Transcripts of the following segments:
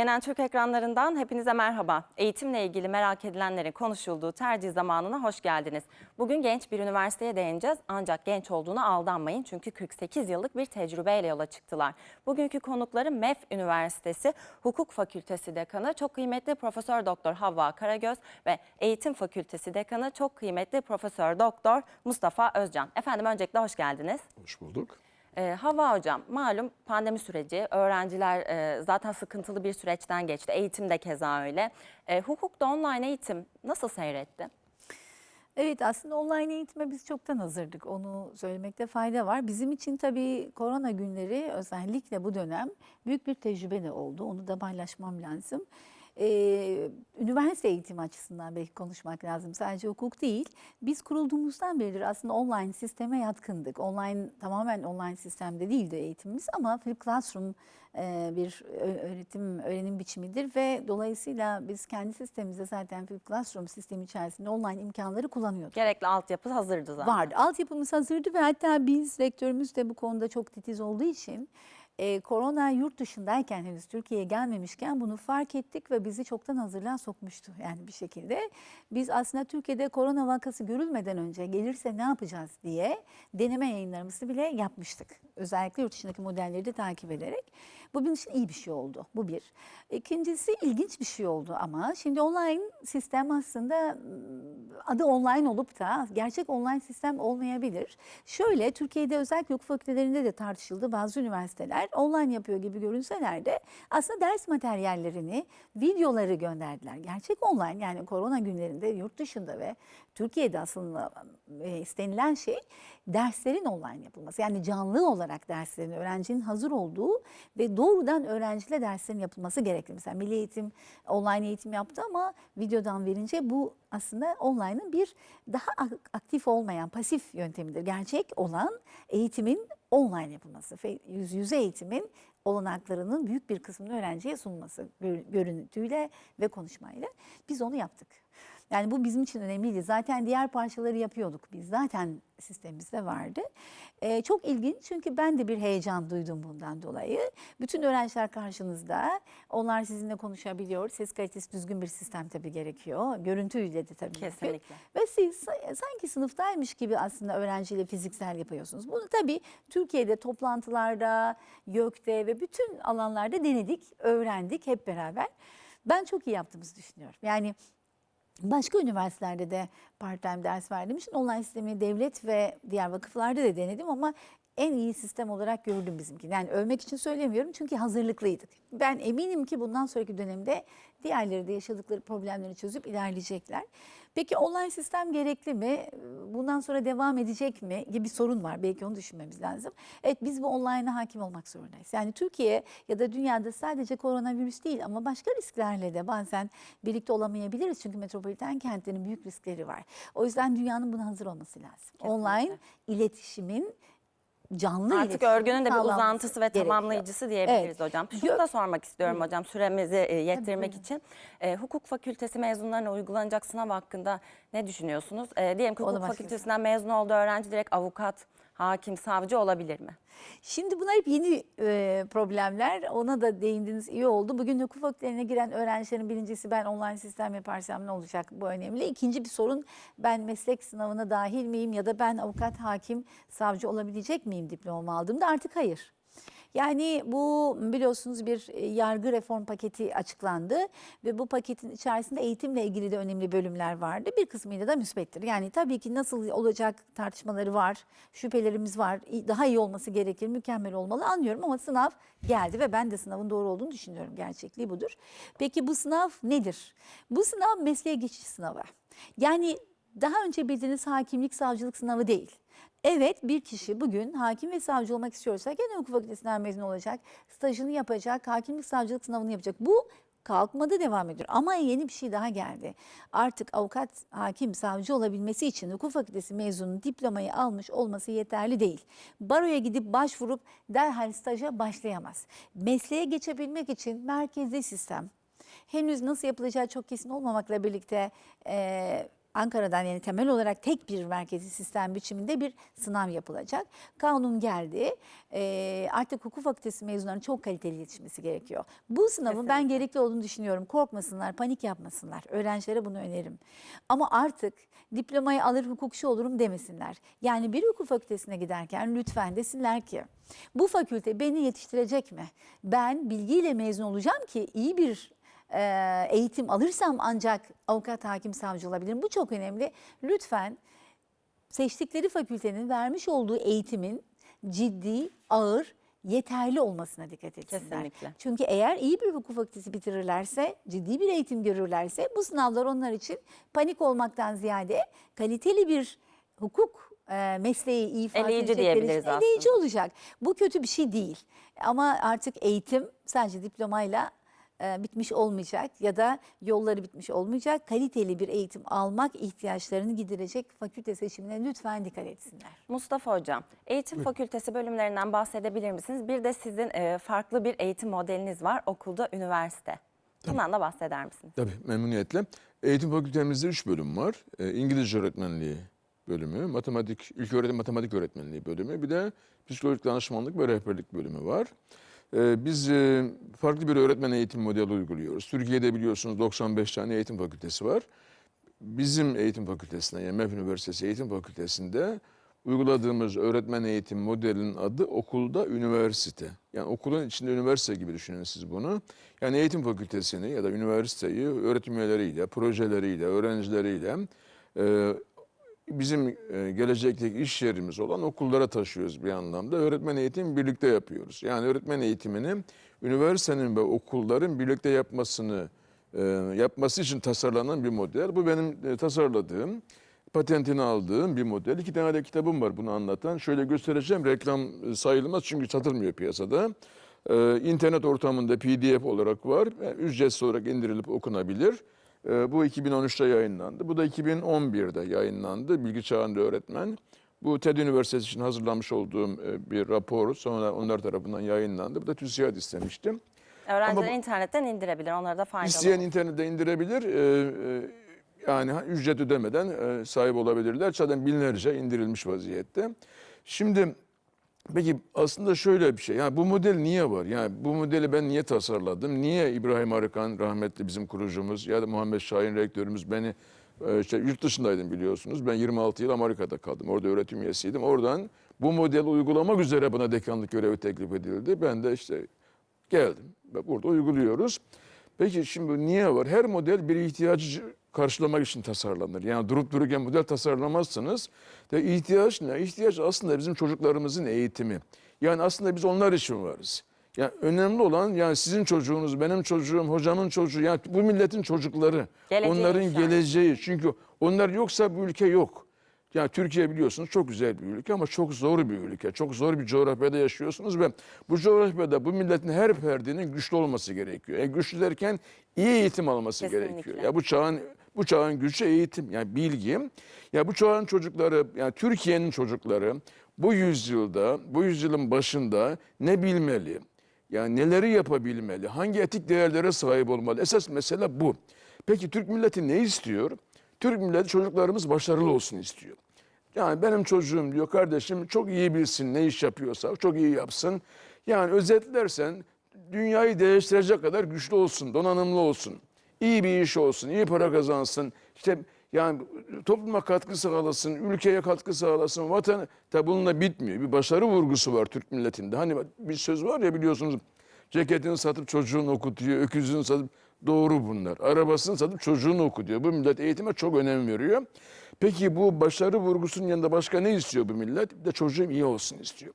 CNN Türk ekranlarından hepinize merhaba. Eğitimle ilgili merak edilenlerin konuşulduğu tercih zamanına hoş geldiniz. Bugün genç bir üniversiteye değineceğiz ancak genç olduğuna aldanmayın çünkü 48 yıllık bir tecrübeyle yola çıktılar. Bugünkü konukları MEF Üniversitesi Hukuk Fakültesi Dekanı çok kıymetli Profesör Doktor Havva Karagöz ve Eğitim Fakültesi Dekanı çok kıymetli Profesör Doktor Mustafa Özcan. Efendim öncelikle hoş geldiniz. Hoş bulduk. Ee, Hava Hocam malum pandemi süreci, öğrenciler e, zaten sıkıntılı bir süreçten geçti. Eğitim de keza öyle. E, hukukta online eğitim nasıl seyretti? Evet aslında online eğitime biz çoktan hazırdık. Onu söylemekte fayda var. Bizim için tabii korona günleri özellikle bu dönem büyük bir tecrübe de oldu. Onu da paylaşmam lazım. Ee, üniversite eğitimi açısından belki konuşmak lazım. Sadece hukuk değil. Biz kurulduğumuzdan beridir aslında online sisteme yatkındık. Online tamamen online sistemde değildi eğitimimiz ama Flip Classroom e, bir öğretim öğrenim biçimidir ve dolayısıyla biz kendi sistemimizde zaten Flip Classroom sistemi içerisinde online imkanları kullanıyorduk. Gerekli altyapı hazırdı zaten. Vardı. Altyapımız hazırdı ve hatta biz rektörümüz de bu konuda çok titiz olduğu için e, korona yurt dışındayken henüz Türkiye'ye gelmemişken bunu fark ettik ve bizi çoktan hazırlığa sokmuştu yani bir şekilde. Biz aslında Türkiye'de korona vakası görülmeden önce gelirse ne yapacağız diye deneme yayınlarımızı bile yapmıştık. Özellikle yurt dışındaki modelleri de takip ederek. Bu bizim için iyi bir şey oldu. Bu bir. İkincisi ilginç bir şey oldu ama şimdi online sistem aslında adı online olup da gerçek online sistem olmayabilir. Şöyle Türkiye'de özellikle hukuk fakültelerinde de tartışıldı. Bazı üniversiteler online yapıyor gibi görünseler de aslında ders materyallerini, videoları gönderdiler. Gerçek online yani korona günlerinde yurt dışında ve Türkiye'de aslında e, istenilen şey derslerin online yapılması. Yani canlı olarak derslerin öğrencinin hazır olduğu ve doğrudan öğrenciyle derslerin yapılması gerekli. Mesela Milli Eğitim online eğitim yaptı ama videodan verince bu aslında online'ın bir daha ak- aktif olmayan pasif yöntemidir. Gerçek olan eğitimin online yapılması, yüz yüze eğitimin olanaklarının büyük bir kısmını öğrenciye sunması gör- görüntüyle ve konuşmayla. Biz onu yaptık. Yani bu bizim için önemliydi. Zaten diğer parçaları yapıyorduk. Biz zaten sistemimizde vardı. Ee, çok ilginç çünkü ben de bir heyecan duydum bundan dolayı. Bütün öğrenciler karşınızda. Onlar sizinle konuşabiliyor. Ses kalitesi düzgün bir sistem tabii gerekiyor. Görüntüyle de tabii. Kesinlikle. Ve siz sa- sanki sınıftaymış gibi aslında öğrenciyle fiziksel yapıyorsunuz. Bunu tabii Türkiye'de toplantılarda, YÖK'te ve bütün alanlarda denedik, öğrendik hep beraber. Ben çok iyi yaptığımızı düşünüyorum. Yani Başka üniversitelerde de part-time ders verdiğim için online sistemi devlet ve diğer vakıflarda da denedim ama en iyi sistem olarak gördüm bizimkini. Yani övmek için söylemiyorum çünkü hazırlıklıydık. Ben eminim ki bundan sonraki dönemde diğerleri de yaşadıkları problemleri çözüp ilerleyecekler. Peki online sistem gerekli mi? Bundan sonra devam edecek mi gibi bir sorun var. Belki onu düşünmemiz lazım. Evet biz bu online'a hakim olmak zorundayız. Yani Türkiye ya da dünyada sadece koronavirüs değil ama başka risklerle de bazen birlikte olamayabiliriz. Çünkü metropoliten kentlerin büyük riskleri var. O yüzden dünyanın buna hazır olması lazım. Online iletişimin canlı Artık örgünün de bir uzantısı ve gerekiyor. tamamlayıcısı diyebiliriz Evet. hocam. Şunu da sormak istiyorum hocam süremizi e, yettirmek buyurun. için. E, hukuk fakültesi mezunlarına uygulanacak sınav hakkında ne düşünüyorsunuz? E, diyelim ki Onu hukuk başkası. fakültesinden mezun olduğu öğrenci direkt avukat, hakim, savcı olabilir mi? Şimdi bunlar hep yeni e, problemler. Ona da değindiniz iyi oldu. Bugün hukuk fakültelerine giren öğrencilerin birincisi ben online sistem yaparsam ne olacak bu önemli. İkinci bir sorun ben meslek sınavına dahil miyim ya da ben avukat, hakim, savcı olabilecek miyim diplomamı aldığımda artık hayır. Yani bu biliyorsunuz bir e, yargı reform paketi açıklandı ve bu paketin içerisinde eğitimle ilgili de önemli bölümler vardı. Bir kısmıyla da müsbettir. Yani tabii ki nasıl olacak tartışmaları var, şüphelerimiz var. Daha iyi olması gerekir, mükemmel olmalı anlıyorum ama sınav geldi ve ben de sınavın doğru olduğunu düşünüyorum. Gerçekliği budur. Peki bu sınav nedir? Bu sınav mesleğe geçiş sınavı. Yani daha önce bildiğiniz hakimlik, savcılık sınavı değil. Evet bir kişi bugün hakim ve savcı olmak istiyorsa gene hukuk fakültesinden mezun olacak. Stajını yapacak, hakimlik savcılık sınavını yapacak. Bu kalkmadı devam ediyor. Ama yeni bir şey daha geldi. Artık avukat, hakim, savcı olabilmesi için hukuk fakültesi mezunu diplomayı almış olması yeterli değil. Baroya gidip başvurup derhal staja başlayamaz. Mesleğe geçebilmek için merkezli sistem, henüz nasıl yapılacağı çok kesin olmamakla birlikte e, Ankara'dan yani temel olarak tek bir merkezi sistem biçiminde bir sınav yapılacak. Kanun geldi. E, artık hukuk fakültesi mezunlarının çok kaliteli yetişmesi gerekiyor. Bu sınavın ben gerekli olduğunu düşünüyorum. Korkmasınlar, panik yapmasınlar. Öğrencilere bunu öneririm. Ama artık diplomayı alır hukukçu olurum demesinler. Yani bir hukuk fakültesine giderken lütfen desinler ki bu fakülte beni yetiştirecek mi? Ben bilgiyle mezun olacağım ki iyi bir e, eğitim alırsam ancak avukat, hakim, savcı olabilirim. Bu çok önemli. Lütfen seçtikleri fakültenin vermiş olduğu eğitimin ciddi, ağır, yeterli olmasına dikkat etsinler. Kesinlikle. Çünkü eğer iyi bir hukuk fakültesi bitirirlerse, ciddi bir eğitim görürlerse bu sınavlar onlar için panik olmaktan ziyade kaliteli bir hukuk e, mesleği ifade Eleyici diyebiliriz için eleyici aslında. olacak. Bu kötü bir şey değil. Ama artık eğitim sadece diplomayla e, bitmiş olmayacak ya da yolları bitmiş olmayacak. Kaliteli bir eğitim almak ihtiyaçlarını giderecek fakülte seçimine lütfen dikkat etsinler. Mustafa Hocam, eğitim fakültesi bölümlerinden bahsedebilir misiniz? Bir de sizin e, farklı bir eğitim modeliniz var okulda, üniversite. Bundan da bahseder misiniz? Tabii memnuniyetle. Eğitim fakültemizde üç bölüm var. Ee, İngilizce öğretmenliği bölümü, matematik, ilköğretim matematik öğretmenliği bölümü, bir de psikolojik danışmanlık ve rehberlik bölümü var. Ee, biz e, farklı bir öğretmen eğitim modeli uyguluyoruz. Türkiye'de biliyorsunuz 95 tane eğitim fakültesi var. Bizim eğitim fakültesinde, yani MEF Üniversitesi Eğitim Fakültesi'nde uyguladığımız öğretmen eğitim modelinin adı okulda üniversite. Yani okulun içinde üniversite gibi düşünün siz bunu. Yani eğitim fakültesini ya da üniversiteyi öğretim üyeleriyle, projeleriyle, öğrencileriyle e, bizim e, gelecekteki iş yerimiz olan okullara taşıyoruz bir anlamda. Öğretmen eğitimi birlikte yapıyoruz. Yani öğretmen eğitimini üniversitenin ve okulların birlikte yapmasını e, yapması için tasarlanan bir model. Bu benim e, tasarladığım, patentini aldığım bir model. İki tane de kitabım var bunu anlatan. Şöyle göstereceğim. Reklam sayılmaz çünkü satılmıyor piyasada. İnternet ortamında PDF olarak var. Ücretsiz olarak indirilip okunabilir. E, bu 2013'te yayınlandı. Bu da 2011'de yayınlandı. Bilgi çağında öğretmen. Bu TED Üniversitesi için hazırlamış olduğum e, bir rapor sonra onlar tarafından yayınlandı. Bu da TÜSİAD istemiştim. Öğrenciler bu- internetten indirebilir, onlara da faydalı İsteyen olur. internette indirebilir. Ee, e, yani ücret ödemeden e, sahip olabilirler. Zaten binlerce indirilmiş vaziyette. Şimdi peki aslında şöyle bir şey. Yani bu model niye var? Yani bu modeli ben niye tasarladım? Niye İbrahim Arıkan rahmetli bizim kurucumuz ya da Muhammed Şahin rektörümüz beni e, işte yurt dışındaydım biliyorsunuz. Ben 26 yıl Amerika'da kaldım. Orada öğretim üyesiydim. Oradan bu modeli uygulamak üzere bana dekanlık görevi teklif edildi. Ben de işte geldim ve burada uyguluyoruz. Peki şimdi niye var? Her model bir ihtiyacı karşılamak için tasarlanır. Yani durup dururken model tasarlamazsınız. De ihtiyaç ne? İhtiyaç aslında bizim çocuklarımızın eğitimi. Yani aslında biz onlar için varız. Yani önemli olan yani sizin çocuğunuz, benim çocuğum, hocamın çocuğu, yani bu milletin çocukları, Geleceği onların edin. geleceği. Çünkü onlar yoksa bu ülke yok. Yani Türkiye biliyorsunuz çok güzel bir ülke ama çok zor bir ülke. Çok zor bir coğrafyada yaşıyorsunuz ve bu coğrafyada bu milletin her ferdinin güçlü olması gerekiyor. E güçlü derken iyi eğitim alması Kesinlikle. gerekiyor. Ya bu çağın bu çağın gücü eğitim yani bilgi. Ya bu çağın çocukları yani Türkiye'nin çocukları bu yüzyılda bu yüzyılın başında ne bilmeli? Yani neleri yapabilmeli? Hangi etik değerlere sahip olmalı? Esas mesele bu. Peki Türk milleti ne istiyor? Türk milleti çocuklarımız başarılı olsun istiyor. Yani benim çocuğum diyor kardeşim çok iyi bilsin ne iş yapıyorsa çok iyi yapsın. Yani özetlersen dünyayı değiştirecek kadar güçlü olsun, donanımlı olsun. iyi bir iş olsun, iyi para kazansın. İşte yani topluma katkı sağlasın, ülkeye katkı sağlasın, vatan tabi bununla bitmiyor. Bir başarı vurgusu var Türk milletinde. Hani bir söz var ya biliyorsunuz ceketini satıp çocuğunu okutuyor, öküzünü satıp doğru bunlar. Arabasını satıp çocuğunu okutuyor. Bu millet eğitime çok önem veriyor. Peki bu başarı vurgusunun yanında başka ne istiyor bu millet? Bir de çocuğum iyi olsun istiyor.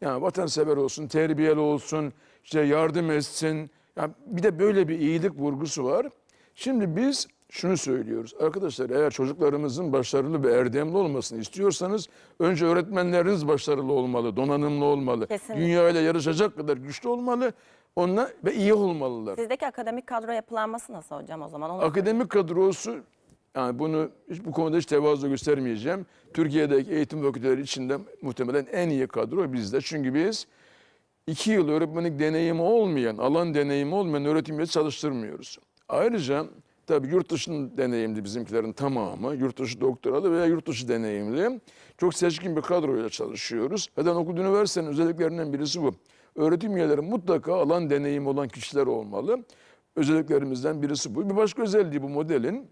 Yani vatansever olsun, terbiyeli olsun, işte yardım etsin. Yani bir de böyle bir iyilik vurgusu var. Şimdi biz şunu söylüyoruz. Arkadaşlar eğer çocuklarımızın başarılı ve erdemli olmasını istiyorsanız önce öğretmenleriniz başarılı olmalı, donanımlı olmalı. Kesinlikle. Dünya ile yarışacak kadar güçlü olmalı. Onunla ve iyi olmalılar. Sizdeki akademik kadro yapılanması nasıl hocam o zaman? Onu Akademik kadrosu yani bunu hiç bu konuda hiç tevazu göstermeyeceğim. Türkiye'deki eğitim fakülteleri içinde muhtemelen en iyi kadro bizde. Çünkü biz iki yıl öğretmenlik deneyimi olmayan, alan deneyimi olmayan öğretim üyesi çalıştırmıyoruz. Ayrıca tabii yurt dışının deneyimli bizimkilerin tamamı, yurt dışı doktoralı veya yurt dışı deneyimli. Çok seçkin bir kadroyla çalışıyoruz. Zaten okul üniversitenin özelliklerinden birisi bu. Öğretim üyeleri mutlaka alan deneyimi olan kişiler olmalı. Özelliklerimizden birisi bu. Bir başka özelliği bu modelin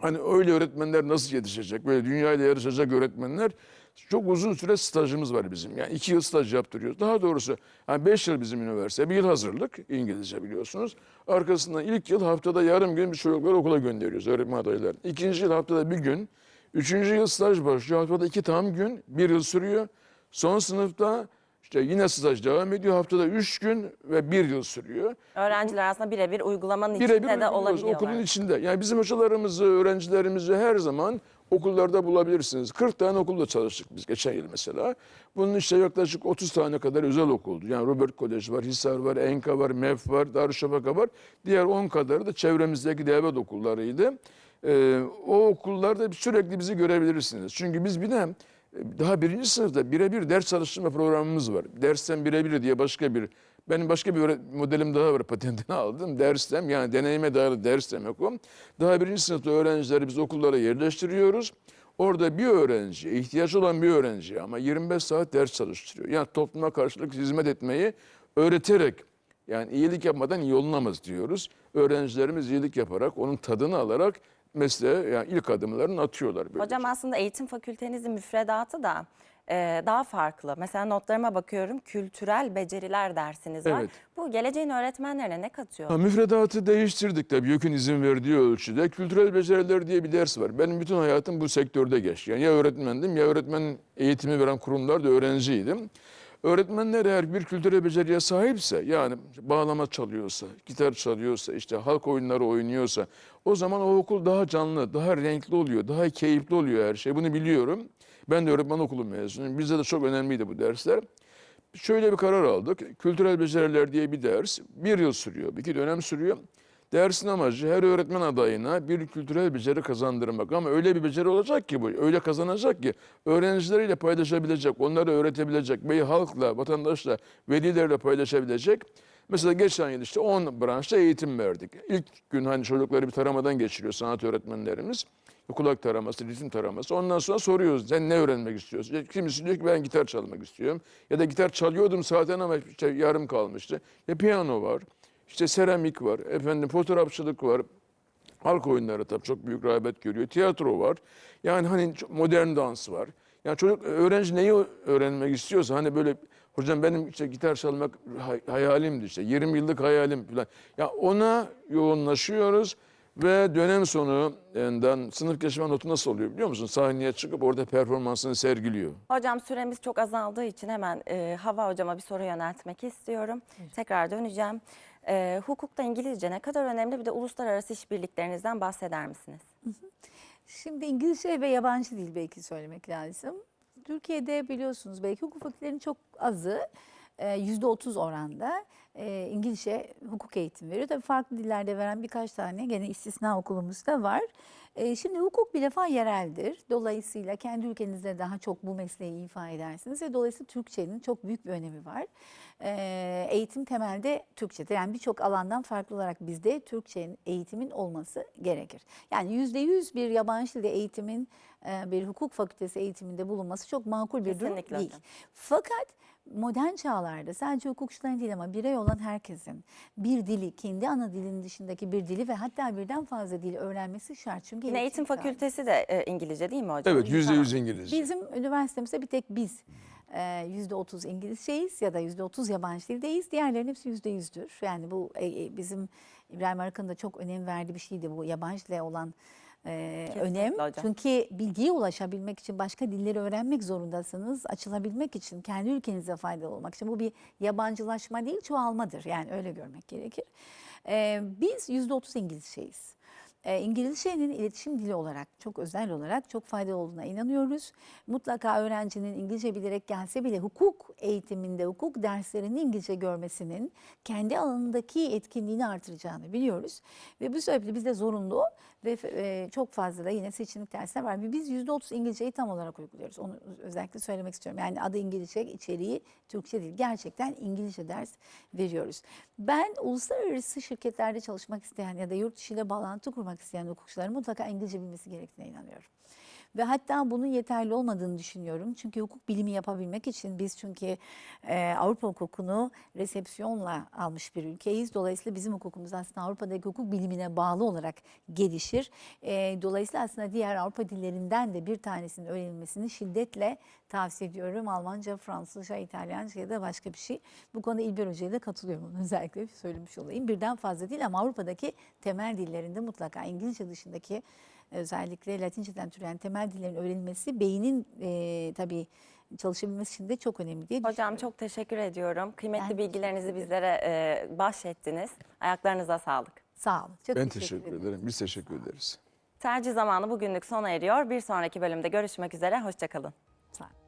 Hani öyle öğretmenler nasıl yetişecek? Böyle dünyayla yarışacak öğretmenler. Çok uzun süre stajımız var bizim. Yani iki yıl staj yaptırıyoruz. Daha doğrusu yani beş yıl bizim üniversite. Bir yıl hazırlık İngilizce biliyorsunuz. Arkasından ilk yıl haftada yarım gün bir çocukları okula gönderiyoruz öğretmen adaylarını. İkinci yıl haftada bir gün. Üçüncü yıl staj başlıyor. Haftada iki tam gün. Bir yıl sürüyor. Son sınıfta işte yine staj devam ediyor. Haftada üç gün ve bir yıl sürüyor. öğrenciler aslında birebir uygulamanın içinde Birebir de olabiliyorlar. okulun içinde. Yani bizim hocalarımızı, öğrencilerimizi her zaman okullarda bulabilirsiniz. 40 tane okulda çalıştık biz geçen yıl mesela. Bunun işte yaklaşık 30 tane kadar özel okuldu. Yani Robert Kolej var, Hisar var, Enka var, MEF var, Darüşşafaka var. Diğer 10 kadarı da çevremizdeki devlet okullarıydı. Ee, o okullarda sürekli bizi görebilirsiniz. Çünkü biz bir de daha birinci sınıfta birebir ders çalıştırma programımız var. Dersten birebir diye başka bir benim başka bir modelim daha var patentini aldım. Derstem yani deneyime dayalı ders demek o. Daha birinci sınıfta öğrencileri biz okullara yerleştiriyoruz. Orada bir öğrenci, ihtiyaç olan bir öğrenci ama 25 saat ders çalıştırıyor. Yani topluma karşılık hizmet etmeyi öğreterek yani iyilik yapmadan iyi olunamaz diyoruz. Öğrencilerimiz iyilik yaparak, onun tadını alarak mesleğe yani ilk adımlarını atıyorlar. Böylece. Hocam aslında eğitim fakültenizin müfredatı da e, daha farklı. Mesela notlarıma bakıyorum kültürel beceriler dersiniz var. Evet. Bu geleceğin öğretmenlerine ne katıyor? Ha, müfredatı değiştirdik tabii YÖK'ün izin verdiği ölçüde. Kültürel beceriler diye bir ders var. Benim bütün hayatım bu sektörde geçti. Yani ya öğretmendim ya öğretmen eğitimi veren kurumlarda öğrenciydim. Öğretmenler eğer bir kültürel beceriye sahipse yani bağlama çalıyorsa, gitar çalıyorsa, işte halk oyunları oynuyorsa o zaman o okul daha canlı, daha renkli oluyor, daha keyifli oluyor her şey. Bunu biliyorum. Ben de öğretmen okulu mezunuyum. Bizde de çok önemliydi bu dersler. Şöyle bir karar aldık. Kültürel beceriler diye bir ders. Bir yıl sürüyor, iki dönem sürüyor. Dersin amacı her öğretmen adayına bir kültürel beceri kazandırmak. Ama öyle bir beceri olacak ki bu, öyle kazanacak ki öğrencileriyle paylaşabilecek, onları öğretebilecek ve halkla, vatandaşla, velilerle paylaşabilecek. Mesela geçen yıl işte 10 branşta eğitim verdik. İlk gün hani çocukları bir taramadan geçiriyor sanat öğretmenlerimiz. Kulak taraması, ritim taraması. Ondan sonra soruyoruz sen ne öğrenmek istiyorsun? Kimisi diyor ki ben gitar çalmak istiyorum. Ya da gitar çalıyordum zaten ama işte yarım kalmıştı. Ya piyano var, işte seramik var, efendim fotoğrafçılık var. Halk oyunları tabii çok büyük rağbet görüyor. Tiyatro var. Yani hani modern dans var. Yani çocuk öğrenci neyi öğrenmek istiyorsa hani böyle hocam benim işte gitar çalmak hay- hayalimdi işte 20 yıllık hayalim falan. Ya ona yoğunlaşıyoruz ve dönem sonundan sınıf geçme notu nasıl oluyor biliyor musun? Sahneye çıkıp orada performansını sergiliyor. Hocam süremiz çok azaldığı için hemen e, Hava hocama bir soru yöneltmek istiyorum. Tekrar döneceğim. E, hukukta İngilizce ne kadar önemli bir de uluslararası işbirliklerinizden bahseder misiniz? Şimdi İngilizce ve yabancı dil belki söylemek lazım. Türkiye'de biliyorsunuz belki hukuk fakültelerinin çok azı yüzde otuz oranda e, İngilizce hukuk eğitimi veriyor. Tabii farklı dillerde veren birkaç tane gene istisna okulumuz da var. E, Şimdi hukuk bir defa yereldir. Dolayısıyla kendi ülkenizde daha çok bu mesleği ifa edersiniz ve dolayısıyla Türkçenin çok büyük bir önemi var. E, Eğitim temelde Türkçedir. Yani birçok alandan farklı olarak bizde Türkçenin eğitimin olması gerekir. Yani yüzde yüz bir yabancı dilde eğitimin e, bir hukuk fakültesi eğitiminde bulunması çok makul bir durum Kesinlikle değil. hocam. Fakat modern çağlarda sadece hukukçuların değil ama birey olan herkesin bir dili, kendi ana dilinin dışındaki bir dili ve hatta birden fazla dil öğrenmesi şart. Çünkü Yine eğitim fakültesi de e, İngilizce değil mi hocam? Evet yüzde yüz. İngilizce. Bizim üniversitemizde bir tek biz e, yüzde otuz İngilizceyiz ya da yüzde otuz yabancı dildeyiz. Diğerlerinin hepsi yüzde yüzdür. Yani bu e, e, bizim İbrahim Arıkan'ın da çok önem verdiği bir şeydi bu yabancı dile olan e, Kesinlikle önem. hocam. Çünkü bilgiye ulaşabilmek için başka dilleri öğrenmek zorundasınız. Açılabilmek için, kendi ülkenize faydalı olmak için. Bu bir yabancılaşma değil, çoğalmadır. Yani öyle görmek gerekir. E, biz yüzde otuz İngilizceyiz. E, İngilizcenin iletişim dili olarak çok özel olarak çok faydalı olduğuna inanıyoruz. Mutlaka öğrencinin İngilizce bilerek gelse bile hukuk eğitiminde, hukuk derslerini İngilizce görmesinin kendi alanındaki etkinliğini artıracağını biliyoruz. Ve bu sebeple bizde zorunlu ve e, çok fazla da yine seçimlik dersler var. Biz %30 İngilizceyi tam olarak uyguluyoruz. Onu özellikle söylemek istiyorum. Yani adı İngilizce, içeriği Türkçe değil. Gerçekten İngilizce ders veriyoruz. Ben uluslararası şirketlerde çalışmak isteyen ya da yurt dışı ile bağlantı kurmak isteyen hukukçuların mutlaka İngilizce bilmesi gerektiğine inanıyorum. Ve hatta bunun yeterli olmadığını düşünüyorum. Çünkü hukuk bilimi yapabilmek için biz çünkü e, Avrupa hukukunu resepsiyonla almış bir ülkeyiz. Dolayısıyla bizim hukukumuz aslında Avrupa'daki hukuk bilimine bağlı olarak gelişir. E, dolayısıyla aslında diğer Avrupa dillerinden de bir tanesinin öğrenilmesini şiddetle tavsiye ediyorum. Almanca, Fransızca, İtalyanca ya da başka bir şey. Bu konuda İlber Hoca'ya da katılıyorum. Onu özellikle söylemiş olayım. Birden fazla değil ama Avrupa'daki temel dillerinde mutlaka İngilizce dışındaki özellikle Latinceden türeyen temel dillerin öğrenilmesi beynin e, tabii çalışabilmesi için de çok önemli diye Hocam düşünüyorum. çok teşekkür ediyorum. Kıymetli Ben bilgilerinizi teşekkür bizlere e, bahşettiniz. Ayaklarınıza sağlık. Sağ olun. Çok Ben teşekkür ederim. Biz teşekkür ederiz. Tercih zamanı bugünlük sona eriyor. Bir sonraki bölümde görüşmek üzere. Hoşçakalın. Sağ olun.